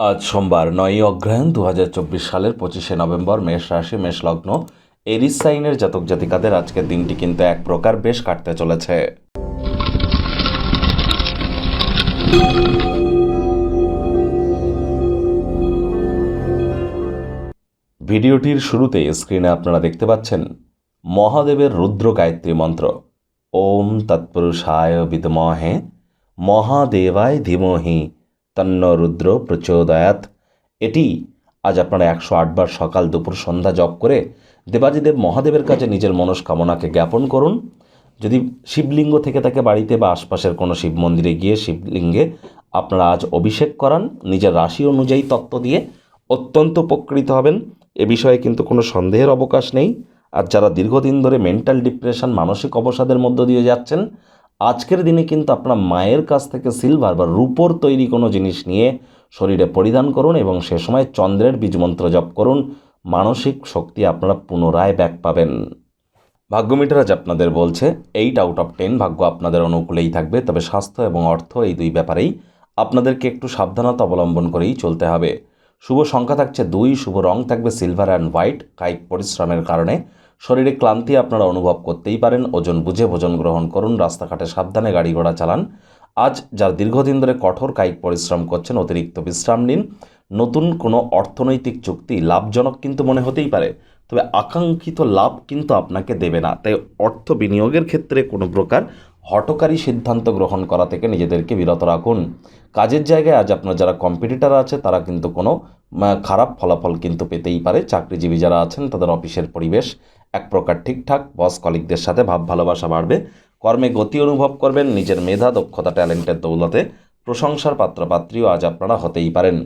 আজ সোমবার নয়ই অগ্রহায়ণ দু সালের পঁচিশে নভেম্বর মেষ রাশি, মেষ লগ্ন। এরিস সাইনের জাতক জাতিকাদের আজকের দিনটি কিন্তু এক প্রকার বেশ কাটতে চলেছে। ভিডিওটির শুরুতে স্ক্রিনে আপনারা দেখতে পাচ্ছেন মহাদেবের রুদ্র গায়ত্রী মন্ত্র। ওম তৎপুরুষায় বিদমহে মহাদেবায় ধীমহি তন্ন রুদ্র প্রচোদয়াত। এটি আজ আপনারা একশো আটবার সকাল দুপুর সন্ধ্যা জপ করে দেবাজিদেব মহাদেবের কাছে নিজের মনস্কামনাকে জ্ঞাপন করুন। যদি শিবলিঙ্গ থেকে থাকে বাড়িতে বা আশপাশের কোনো শিব মন্দিরে গিয়ে শিবলিঙ্গে আপনারা আজ অভিষেক করান, নিজের রাশি অনুযায়ী তত্ত্ব দিয়ে অত্যন্ত উপকৃত হবেন। এ বিষয়ে কিন্তু কোনো সন্দেহের অবকাশ নেই। আর যারা দীর্ঘদিন ধরে মেন্টাল ডিপ্রেশন মানসিক অবসাদের মধ্য দিয়ে যাচ্ছেন আজকের দিনে কিন্তু আপনার মায়ের কাছ থেকে সিলভার বা রূপোর তৈরি কোনো জিনিস নিয়ে শরীরে পরিধান করুন এবং সে সময় চন্দ্রের বীজমন্ত্র জপ করুন। মানসিক শক্তি আপনারা পুনরায় ব্যাক পাবেন। ভাগ্যমিটার আজ আপনাদের বলছে এইট আউট অফ টেন ভাগ্য আপনাদের অনুকূলেই থাকবে, তবে স্বাস্থ্য এবং অর্থ এই দুই ব্যাপারেই আপনাদেরকে একটু সাবধানতা অবলম্বন করেই চলতে হবে। শুভ সংখ্যা থাকছে দুই, শুভ রং থাকবে সিলভার অ্যান্ড হোয়াইট কায়িক পরিশ্রমের কারণে। শরীরে ক্লান্তি আপনারা অনুভব করতেই পারেন। ওজন বুঝে ভোজন গ্রহণ করুন। রাস্তাঘাটে সাবধানে গাড়ি ঘোড়া চালান। আজ যার দীর্ঘদিন ধরে কঠোর কায়িক পরিশ্রম করছেন, অতিরিক্ত বিশ্রাম নিন। নতুন কোনো অর্থনৈতিক চুক্তি লাভজনক কিন্তু মনে হতেই পারে। তবে আকাঙ্ক্ষিত লাভ কিন্তু আপনাকে দেবে না। তাই অর্থ বিনিয়োগের ক্ষেত্রে কোনো প্রকার হটকারী সিদ্ধান্ত গ্রহণ করা থেকে নিজেদেরকে বিরত রাখুন। কাজের জায়গায় আজ আপনার যারা কম্পিটিটার আছে, তারা কিন্তু কোনো খারাপ ফলাফল কিন্তু পেতেই পারে। চাকরিজীবী যারা আছেন, তাদের অফিসের পরিবেশ এক প্রকার ঠিকঠাক বস কলিকদের সাথে ভাব ভালোবাসা বাড়বে, কর্মে গতি অনুভব করবেন, নিজের মেধা, দক্ষতা, ট্যালেন্টের দৌলতে প্রশংসার পাত্রপাত্রীও আজ আপনারা হতেই পারেন।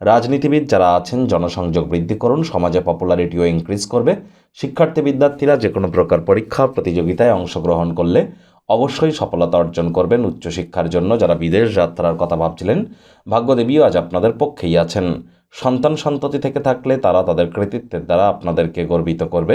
রাজনীতিবিদ যারা আছেন, জনসংযোগ বৃদ্ধি করুন, সমাজে পপুলারিটিও ইনক্রিজ করবে। শিক্ষার্থী বিদ্যার্থীরা যে কোনো প্রকার পরীক্ষা, প্রতিযোগিতায় অংশগ্রহণ করলে অবশ্যই সফলতা অর্জন করবেন উচ্চশিক্ষার জন্য যারা বিদেশ যাত্রার কথা ভাবছিলেন, ভাগ্যদেবীও আজ আপনাদের পক্ষেই আছেন। সন্তান সন্ততি থেকে থাকলে তারা তাদের কৃতিত্বের দ্বারা আপনাদেরকে গর্বিত করবে।